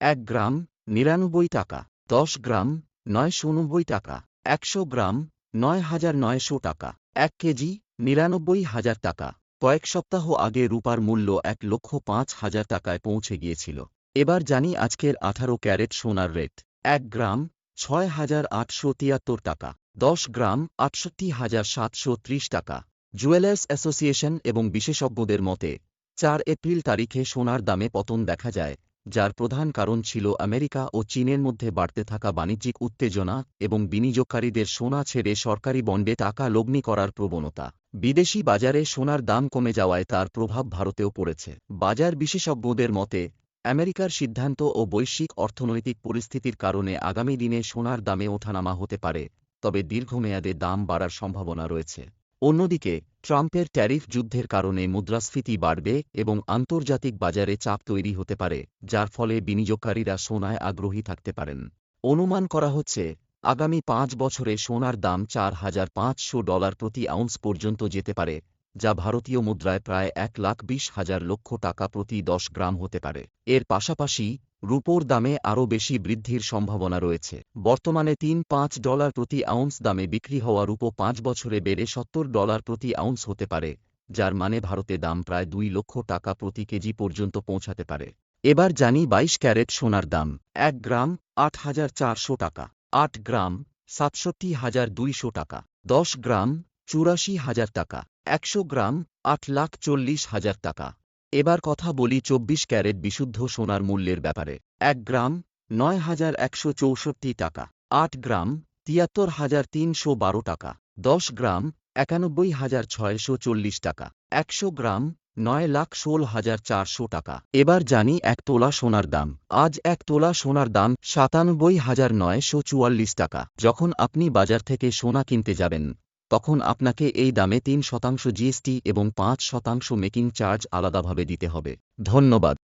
এক গ্রাম, নিরানব্বই টাকা, দশ গ্রাম, নয়শো নব্বই টাকা, একশো গ্রাম, নয় হাজার নয়শো টাকা, এক কেজি, নিরানব্বই হাজার টাকা। কয়েক সপ্তাহ আগে রূপার মূল্য এক লক্ষ পাঁচ হাজার টাকায় পৌঁছে গিয়েছিল। এবার জানি আজকের আঠারো ক্যারেট সোনার রেট। এক গ্রাম, ছয় হাজার আটশো তিয়াত্তর টাকা, দশ গ্রাম, আটষট্টি হাজার সাতশো ত্রিশ টাকা। জুয়েলার্স অ্যাসোসিয়েশন এবং বিশেষজ্ঞদের মতে, চার এপ্রিল তারিখে সোনার দামে পতন দেখা যায়। যার প্রধান কারণ ছিল আমেরিকা ও চীনের মধ্যে বাড়তে থাকা বাণিজ্যিক উত্তেজনা এবং বিনিয়োগকারীদের সোনা ছেড়ে সরকারি বন্ডে টাকা লগ্নি করার প্রবণতা। বিদেশি বাজারে সোনার দাম কমে যাওয়ায় তার প্রভাব ভারতেও পড়েছে। বাজার বিশেষজ্ঞদের মতে, আমেরিকার সিদ্ধান্ত ও বৈশ্বিক অর্থনৈতিক পরিস্থিতির কারণে আগামী দিনে সোনার দামে ওঠানামা হতে পারে, তবে দীর্ঘমেয়াদে দাম বাড়ার সম্ভাবনা রয়েছে। অন্যদিকে, ট্রাম্পের ট্যারিফ যুদ্ধের কারণে মুদ্রাস্ফীতি বাড়বে এবং আন্তর্জাতিক বাজারে চাপ তৈরি হতে পারে, যার ফলে বিনিয়োগকারীরা সোনায় আগ্রহী থাকতে পারেন। অনুমান করা হচ্ছে, আগামী পাঁচ বছরে সোনার দাম চার হাজার পাঁচশো ডলার প্রতি আউন্স পর্যন্ত যেতে পারে যা ভারতীয় মুদ্রায় প্রায় এক লাখ বিশ হাজার লক্ষ টাকা প্রতি দশ গ্রাম হতে পারে। এর পাশাপাশি, রূপোর দামে আরও বেশি বৃদ্ধির সম্ভাবনা রয়েছে। বর্তমানে তিন পাঁচ ডলার প্রতি আউন্স দামে বিক্রি হওয়া রূপো পাঁচ বছরে বেড়ে সত্তর ডলার প্রতি আউন্স হতে পারে, যার মানে ভারতে দাম প্রায় দুই লক্ষ টাকা প্রতি কেজি পর্যন্ত পৌঁছাতে পারে। এবার জানি বাইশ ক্যারেট সোনার দাম। এক গ্রাম, আট হাজার চারশো টাকা। আট গ্রাম, সাতষট্টি হাজার দুইশো টাকা। দশ গ্রাম, চুরাশি হাজার টাকা। একশো গ্রাম, আট লাখ চল্লিশ হাজার টাকা। এবার কথা বলি চব্বিশ ক্যারেট বিশুদ্ধ সোনার মূল্যের ব্যাপারে। এক গ্রাম, নয় হাজার একশো চৌষট্টি টাকা। আট গ্রাম, তিয়াত্তর হাজার তিনশো বারো টাকা। দশ গ্রাম, একানব্বই হাজার ছয়শো চল্লিশ টাকা। একশো গ্রাম, নয় লাখ ষোল হাজার চারশো টাকা। এবার জানি এক তোলা সোনার দাম। আজ এক তোলা সোনার দাম সাতানব্বই হাজার নয়শো চুয়াল্লিশ টাকা। যখন আপনি বাজার থেকে সোনা কিনতে যাবেন তখন আপনাকে এই দামে তিন শতাংশ জিএসটি এবং পাঁচ শতাংশ মেকিং চার্জ আলাদাভাবে দিতে হবে। ধন্যবাদ।